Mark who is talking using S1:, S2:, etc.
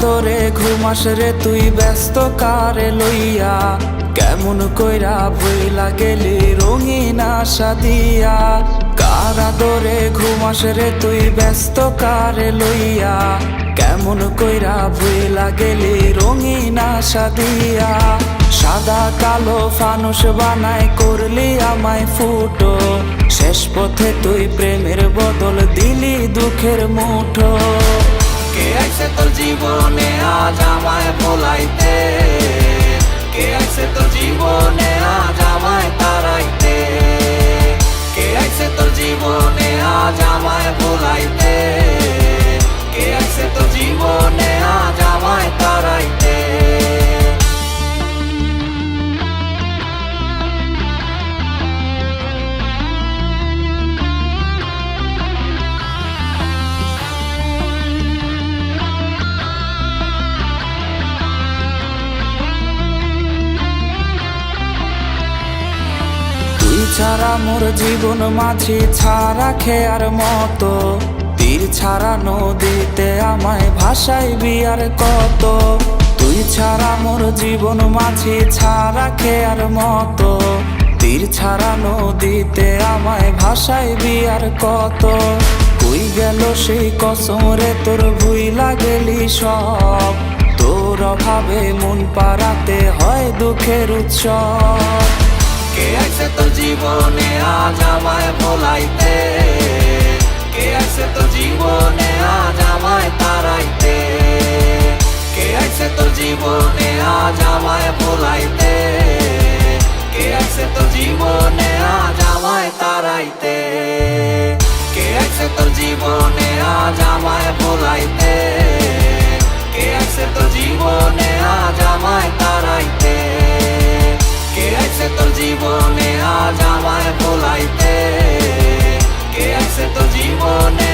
S1: দরে ঘুমাস রে তুই ব্যস্ত কারে লইয়া? কেমন কইরা ভইলা গেলি রঙিন আশা দিয়া? কারা দরে ঘুমাস রে তুই ব্যস্ত কারে লইয়া? কেমন কইরা ভইলা গেলি রঙিন আশা দিয়া? সাদা কালো ফানুস বানায় করলি আমায় ফুটো। শেষ পথে তুই প্রেমের বদল দিলি দুঃখের মুঠো। কে আইছে তোর জীবনে আজ আমায় ভোলাইতে? কে আইছে তোর জীবনে আজ আমায় তারাইতে? কে আইছে তোর জীবনে আজ আমায় ভোলাইতে? কে আইছে তোর জীবনে ছাড়া মোর জীবন মাঝি ছাড়া খেয়ার মতো। তীর ছাড়া নদীতে আমায় ভাষাই বিয়ার কত। তুই ছাড়া মোর জীবন মাঝি ছাড়া খেয়ার মতো। তীর ছাড়া নদীতে আমায় ভাষাই বিয়ার কত। কই গেল সেই কসম রে তোর ভুই লাগেলি সব। তোর অভাবে মন পাড়াতে হয় দুঃখের উৎসব। ভোলাইতে কে আছে তোর জীবনে আজ আমায় তারাইতে? কে আছে তোর জীবনে আজ আমায় ভোলাইতে? কে আছে তোর জীবনে আজ আমায় তারাইতে? কে আছে তোর জীবনে আজ আমায় ভোলাইতে? Simone.